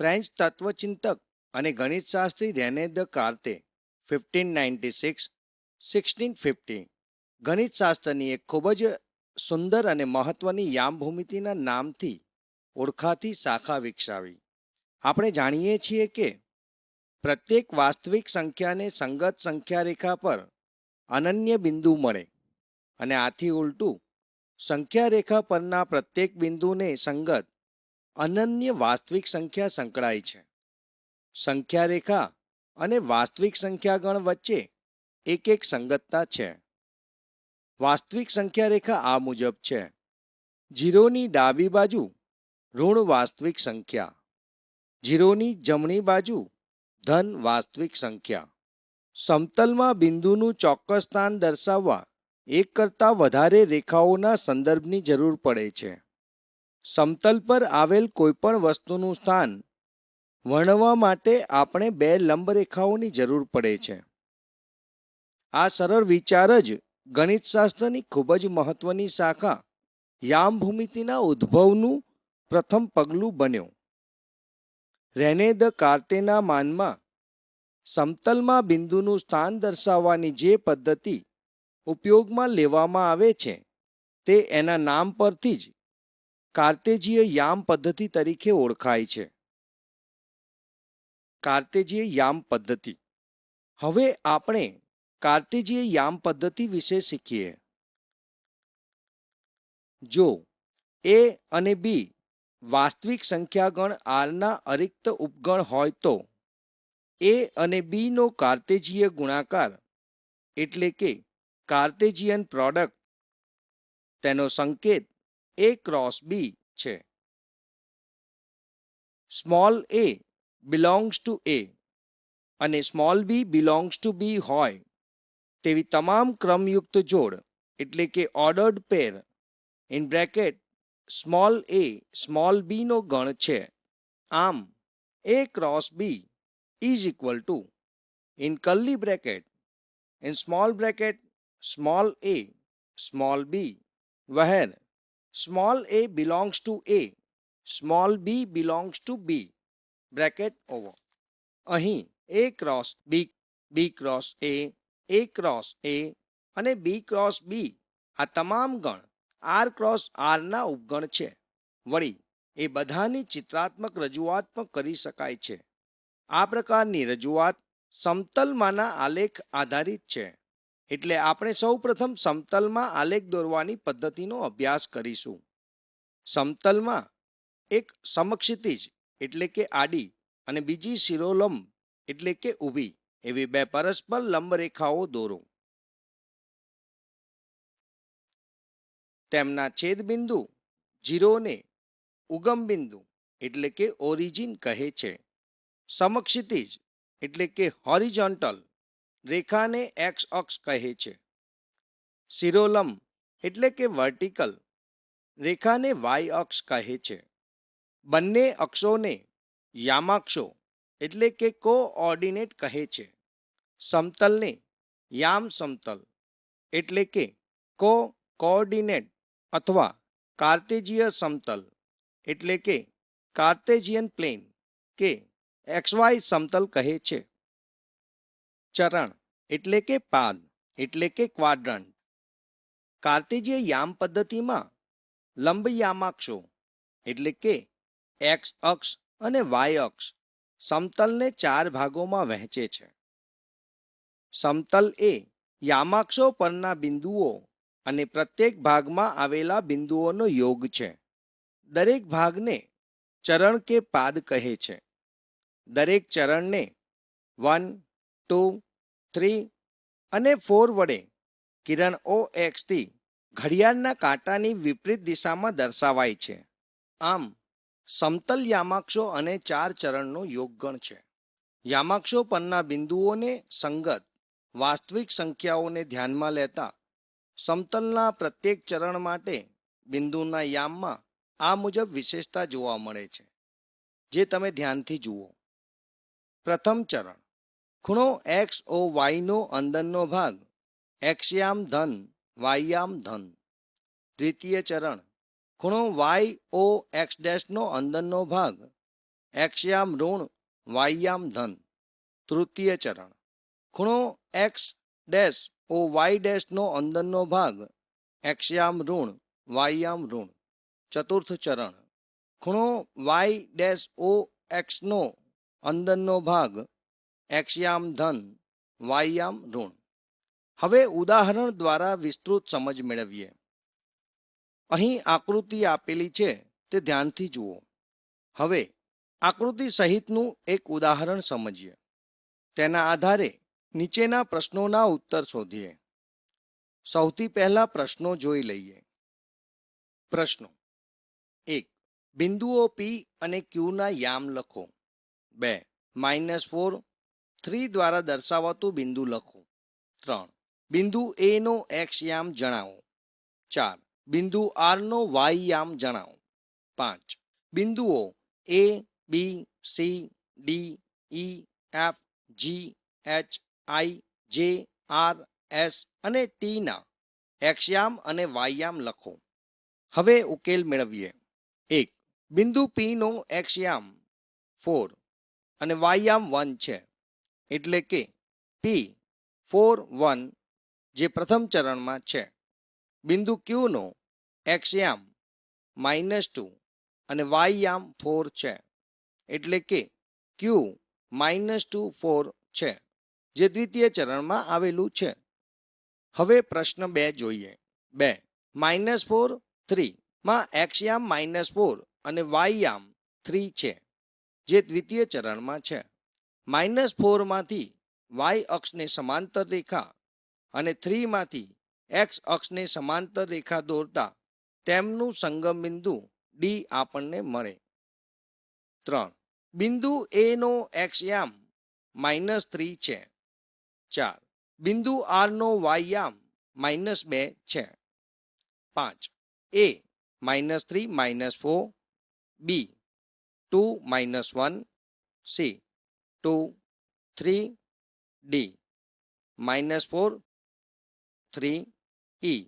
French તત્વચિંતક અને ગણિતશાસ્ત્રી Rene Descartes fifteen ninety six sixteen fifty ગણિતશાસ્ત્રની એક ખૂબ જ સુંદર અને મહત્વની યામભૂમિતિના નામથી ઓળખાતી શાખા વિકસાવી. આપણે જાણીએ છીએ કે પ્રત્યેક વાસ્તવિક સંખ્યાને સંગત સંખ્યા રેખા પર અનન્ય બિંદુ મળે અને આથી ઉલટું સંખ્યા રેખા પરના પ્રત્યેક બિંદુને સંગત અનન્ય વાસ્તવિક સંખ્યા સંકળાય છે. સંખ્યા રેખા અને વાસ્તવિક સંખ્યાગણ વચ્ચે એક એક સંગતતા છે. વાસ્તવિક સંખ્યા રેખા આ મુજબ છે. જીરોની ડાબી બાજુ ઋણ વાસ્તવિક સંખ્યા. જીરોની જમણી બાજુ ધન વાસ્તવિક સંખ્યા. સમતલમાં બિંદુનું ચોક્કસ સ્થાન દર્શાવવા એક કરતાં વધારે રેખાઓના સંદર્ભની જરૂર પડે છે. સમતલ પર આવેલ કોઈપણ વસ્તુનું સ્થાન વર્ણવવા માટે આપણે બે લંબરેખાઓની જરૂર પડે છે. આ સરળ વિચાર જ ગણિતશાસ્ત્રની ખૂબ જ મહત્વની શાખા યામ ભૂમિતિના ઉદ્ભવનું પ્રથમ પગલું બન્યો. રેને દ કાર્તેના માનમાં સમતલમાં બિંદુનું સ્થાન દર્શાવવાની જે પદ્ધતિ ઉપયોગમાં લેવામાં આવે છે તે એના નામ પરથી જ કાર્તેજીય યામ પદ્ધતિ તરીકે ઓળખાય છે. કાર્તેજીય યામ પદ્ધતિ. હવે આપણે કાર્તેજીય યામ પદ્ધતિ વિશે શીખીએ. જો એ અને બી વાસ્તવિક સંખ્યાગણ આરના અરિક્ત ઉપગણ હોય તો એ અને બીનો કાર્તેજીય ગુણાકાર એટલે કે કાર્તેજીયન પ્રોડક્ટ તેનો સંકેત એ ક્રોસ બી છે. Small A belongs to A અને small B belongs to B હોય. તેવી તમામ ક્રમયુક્ત જોડ, એટલે કે ordered pair in bracket small A small બીનો ગણ છે. આમ A cross B is equal to in curly bracket in small bracket small A small B where. Small A belongs to A small B belongs to B bracket over અહીં A cross B B cross A A cross A અને B cross બી આ તમામ ગણ R cross આરના ઉપગણ છે. વળી, એ બધાની ચિત્રાત્મક રજૂઆત પણ કરી શકાય છે. આ પ્રકારની રજૂઆત સમતલમાંના આલેખ આધારિત છે. એટલે આપણે સૌ પ્રથમ સમતલમાં આલેખ દોરવાની પદ્ધતિનો અભ્યાસ કરીશું. સમતલમાં એક સમક્ષિતિજ એટલે કે આડી, અને બીજી શિરોલંબ, એટલે કે ઊભી, એવી બે પરસ્પર લંબ રેખાઓ દોરો. તેમના છેદબિંદુ જીરોને ઉગમ બિંદુ, એટલે કે ઓરિજિન કહે છે. સમક્ષિતિજ એટલે કે હોરિઝોન્ટલ રેખાને એક્સ અક્ષ કહે છે. શિરોલંબ એટલે કે વર્ટિકલ રેખાને વાય અક્ષ કહે છે. બંને અક્ષોને યામાક્ષો એટલે કે કોઓર્ડિનેટ કહે છે. સમતલને યામ સમતલ એટલે કે કો કોઓર્ડિનેટ અથવા કાર્તેજીય સમતલ એટલે કે કાર્તેજિયન પ્લેન કે એક્સવાય સમતલ કહે છે. ચરણ, એટલે કે પાદ, એટલે કે ક્વાડ્રન્ટ કાર્તેજીય યામ પદ્ધતિમાં લંબ યામાક્ષો એટલે કે એક્સ અક્ષ અને વાય અક્ષ, સમતલને ચાર ભાગોમાં વહેંચે છે. સમતલ એ યામાક્ષો પરના બિંદુઓ અને પ્રત્યેક ભાગમાં આવેલા બિંદુઓનો યોગ છે. દરેક ભાગને ચરણ કે પાદ કહે છે. દરેક ચરણને વન, ટુ થ્રી અને ફોર વડે કિરણ ઓ એક્સથી ઘડિયાળના કાંટાની વિપરીત દિશામાં દર્શાવાય છે. આમ, સમતલ યામાક્ષો અને ચાર ચરણનો યોગગણ છે. યામાક્ષો પરના બિંદુઓને સંગત, વાસ્તવિક સંખ્યાઓને ધ્યાનમાં લેતા સમતલના પ્રત્યેક ચરણ માટે બિંદુના યામમાં આ મુજબ વિશેષતા જોવા મળે છે. જે તમે ધ્યાનથી જુઓ. પ્રથમ ચરણ ખૂણો એક્સ ઓ વાયનો અંદરનો ભાગ. એક્સયામ ધન વાયયામ ધન. દ્વિતીય ચરણ. ખૂણો વાય ઓ એક્સ ડેશનો અંદરનો ભાગ. એક્સયામ ઋણ વાયયામ ધન. તૃતીય ચરણ. ખૂણો એક્સ ડેશ ઓ વાય ડેશનો અંદરનો ભાગ. એક્સયામ ઋણ વાયયામ ઋણ. ચતુર્થ ચરણ. ખૂણો વાય ડેશ ઓ એક્સનો અંદરનો ભાગ. એક્સયામ ધન વાયામ ઋણ. હવે ઉદાહરણ દ્વારા વિસ્તૃત સમજ મેળવીએ. અહીં આકૃતિ આપેલી છે, તે ધ્યાનથી જુઓ. હવે, આકૃતિ સહિતનું એક ઉદાહરણ સમજીએ. તેના આધારે નીચેના પ્રશ્નોના ઉત્તર શોધીએ. સૌથી પહેલા પ્રશ્નો જોઈ લઈએ. પ્રશ્નો. એક, બિંદુઓ પી અને ક્યુના યામ લખો. બે માઇનસ ફોર થ્રી દ્વારા દર્શાવાતું બિંદુ લખો. ત્રણ. બિંદુ એ નો એક્સ યામ જણાવો. ચાર. બિંદુ આર નો વાય યામ જણાવો. પાંચ. બિંદુઓ A B C D E F G H I J R S અને ટીના એક્સયામ અને વાયયામ લખો. હવે ઉકેલ મેળવીએ. એક. બિંદુ પી નો એક્સયામ ફોર. અને વાયયામ વન છે. એટલે કે પી ફોર વન જે પ્રથમ ચરણમાં છે. બિંદુ ક્યુનો એક્સયામ માઇનસ ટુ અને વાયયામ ફોર છે. એટલે કે ક્યુ માઇનસ ટુ ફોર છે, જે દ્વિતીય ચરણમાં આવેલું છે. હવે પ્રશ્ન બે જોઈએ. બે માઇનસ ફોર થ્રી માં એક્સયામ માઇનસ ફોર અને વાયયામ થ્રી છે, જે દ્વિતીય ચરણમાં છે. માઇનસ ફોરમાંથી વાય અક્ષને સમાંતર રેખા અને થ્રીમાંથી એક્સ અક્ષને સમાંતર રેખા દોરતા તેમનું સંગમ બિંદુ ડી આપણને મળે. ત્રણ. બિંદુ એનો એક્સયામ માઇનસ થ્રી છે. ચાર. બિંદુ આરનો વાયયામ માઇનસ બે છે. પાંચ. A minus three minus four. B two minus one. C 2, 3, D. Minus 4, 3, E.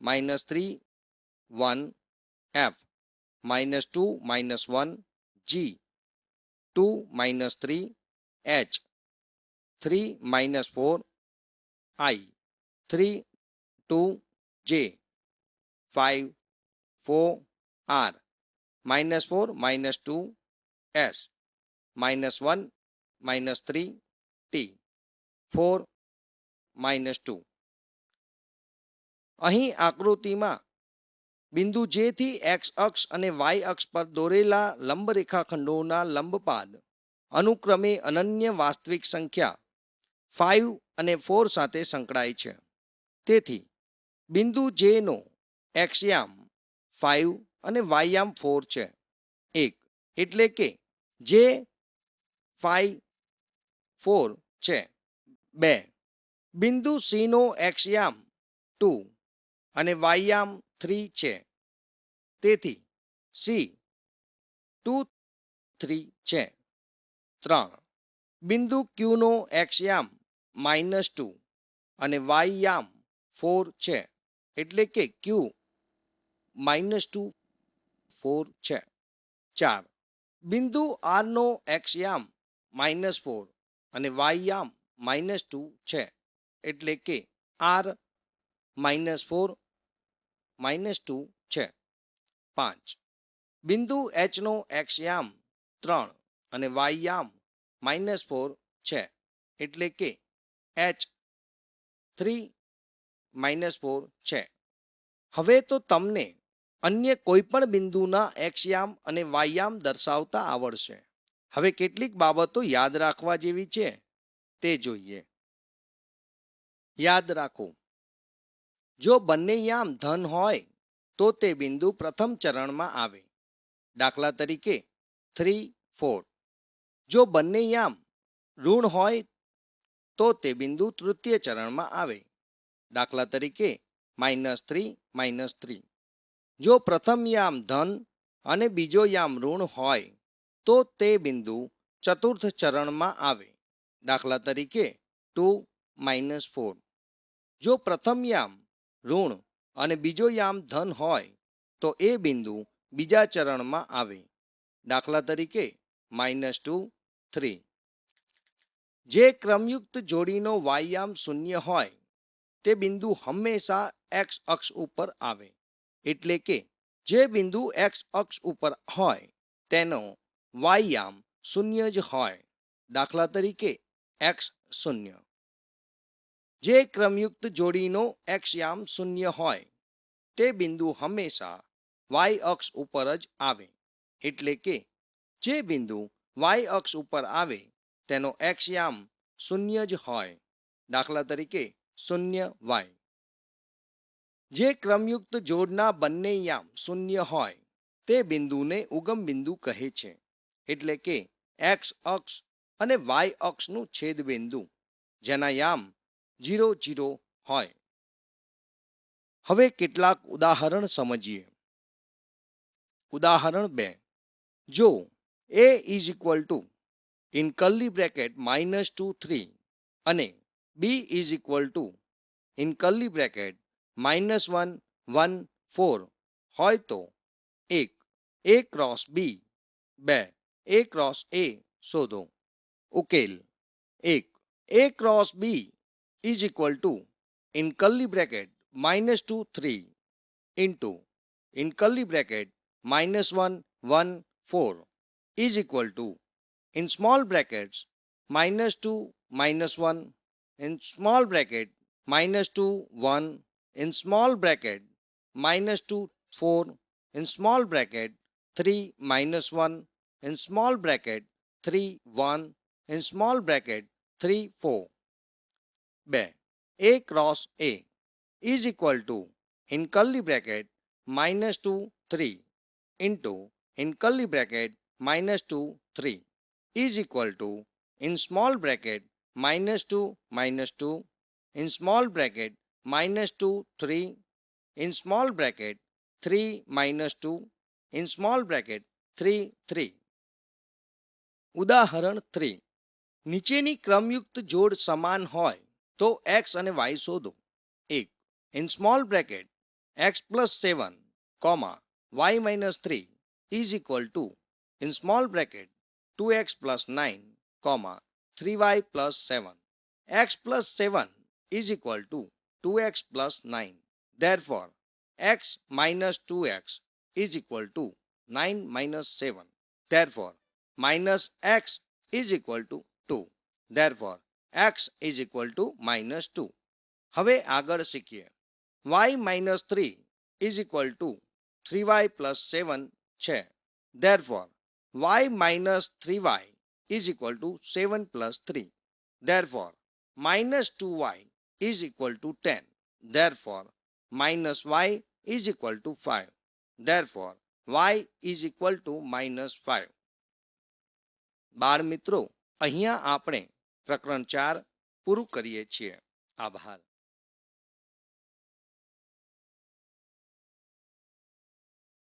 Minus 3, 1, F. Minus 2, minus 1, G. 2, minus 3, H. 3, minus 4, I. 3, 2, J. 5, 4, R. Minus 4, minus 2, S. Minus 1, minus three T four minus two અહીં આકૃતિમાં બિંદુ જે થી x અક્ષ અને Y અક્ષ પર દોરેલા લંબ રેખાખંડોના લંબપાદ અનુક્રમે અનન્ય વાસ્તવિક સંખ્યા ફાઇવ અને ફોર સાથે સંકળાય છે. તેથી બિંદુ જેનો એક્સયામ ફાઇવ અને વાયામ ફોર છે. એક, એટલે કે જે ફાઇવ ફોર છે. બે. બિંદુ સીનો એક્સયામ ટુ અને વાયામ થ્રી છે. તેથી સી ટુ થ્રી છે. ત્રણ. બિંદુ ક્યુનો એક્સયામ માઇનસ ટુ અને વાયામ ફોર છે. એટલે કે ક્યુ માઇનસ ટુ ફોર છે. ચાર. બિંદુ આરનો એક્સયામ માઇનસ ફોર અને વાયામ માઇનસ ટુ છે. એટલે કે R minus four minus two છે. પાંચ. બિંદુ એચનો એક્સયામ ત્રણ અને વાયામ માઇનસ ફોર છે. એટલે કે એચ થ્રી માઇનસ ફોર છે. હવે તો તમને અન્ય કોઈ પણ બિંદુના એક્સયામ અને વાયામ દર્શાવતા આવડશે. હવે કેટલીક બાબતો યાદ રાખવા જેવી છે, તે જોઈએ. યાદ રાખો, જો બંને યામ ધન હોય, તો તે બિંદુ પ્રથમ ચરણમાં આવે. દાખલા તરીકે થ્રી ફોર જો બંને યામ ઋણ હોય, તો તે બિંદુ તૃતીય ચરણમાં આવે. દાખલા તરીકે માઇનસ થ્રી માઇનસ થ્રી જો પ્રથમ યામ ધન અને બીજો યામ ઋણ હોય તો તે બિંદુ ચતુર્થ ચરણમાં આવે. દાખલા તરીકે ટુ માઇનસ ફોર. જો પ્રથમ યામ ઋણ અને બીજો યામ ધન હોય, તો એ બિંદુ બીજા ચરણમાં આવે. દાખલા તરીકે માઇનસ ટુ થ્રી. જે ક્રમયુક્ત જોડીનો વાયામ શૂન્ય હોય, તે બિંદુ હંમેશા એક્સ અક્ષ ઉપર આવે. એટલે કે જે બિંદુ એક્સ અક્ષ ઉપર હોય, તેનો વાયામ શૂન્ય જ હોય. દાખલા તરીકે એક્સ શૂન્ય. જે ક્રમયુક્ત જોડીનો એક્સ યામ શૂન્ય હોય, તે બિંદુ હંમેશા વાય અક્ષ ઉપર જ આવે. એટલે કે જે બિંદુ વાય અક્ષ ઉપર આવે, તેનો એક્સ યામ શૂન્ય જ હોય. દાખલા તરીકે શૂન્ય વાય જે ક્રમયુક્ત જોડના બંને યામ શૂન્ય હોય, તે બિંદુને ઉગમ બિંદુ કહે છે. એટલે કે એક્સ અક્ષ અને વાય અક્ષનું છેદબિંદુ જેના યામ જીરો જીરો હોય. હવે કેટલાક ઉદાહરણ સમજીએ. ઉદાહરણ બે. જો A is equal to in curly bracket minus two three અને B is equal to in curly bracket minus one one four હોય તો એક એ ક્રોસ બી બે. એ ક્રોસ એ શોધો ઉકેલ એક A cross B is equal to in curly bracket minus 2 3 into in curly bracket minus 1 1 4 is equal to in small brackets minus 2 minus 1 in small bracket minus 2 1 in small bracket minus 2 4 in small bracket 3 minus 1 in small bracket 3 1 in small bracket 3 4 2 a cross a is equal to in curly bracket minus 2 3 into in curly bracket minus 2 3 is equal to in small bracket minus 2 minus 2 in small bracket minus 2 3 in small bracket 3 minus 2 in small bracket 3 3 ઉદાહરણ 3 નીચેની ક્રમયુક્ત જોડ સમાન હોય તો x અને y શોધો 1 in small bracket x plus 7 comma y minus 3 is equal to in small bracket 2x plus 9 comma 3y plus 7 x plus 7 is equal to 2x plus 9 therefore x minus 2x is equal to 9 minus 7 therefore minus x is equal to 2 therefore x is equal to minus 2 હવે આગળ શીખીએ y minus 3 is equal to 3y plus 7 છે therefore y minus 3y is equal to 7 plus 3 therefore minus 2y is equal to 10 therefore minus y is equal to 5 therefore y is equal to minus 5 બાળ મિત્રો અહીંયા આપણે પ્રકરણ ચાર પૂરું કરીએ છીએ. આભાર.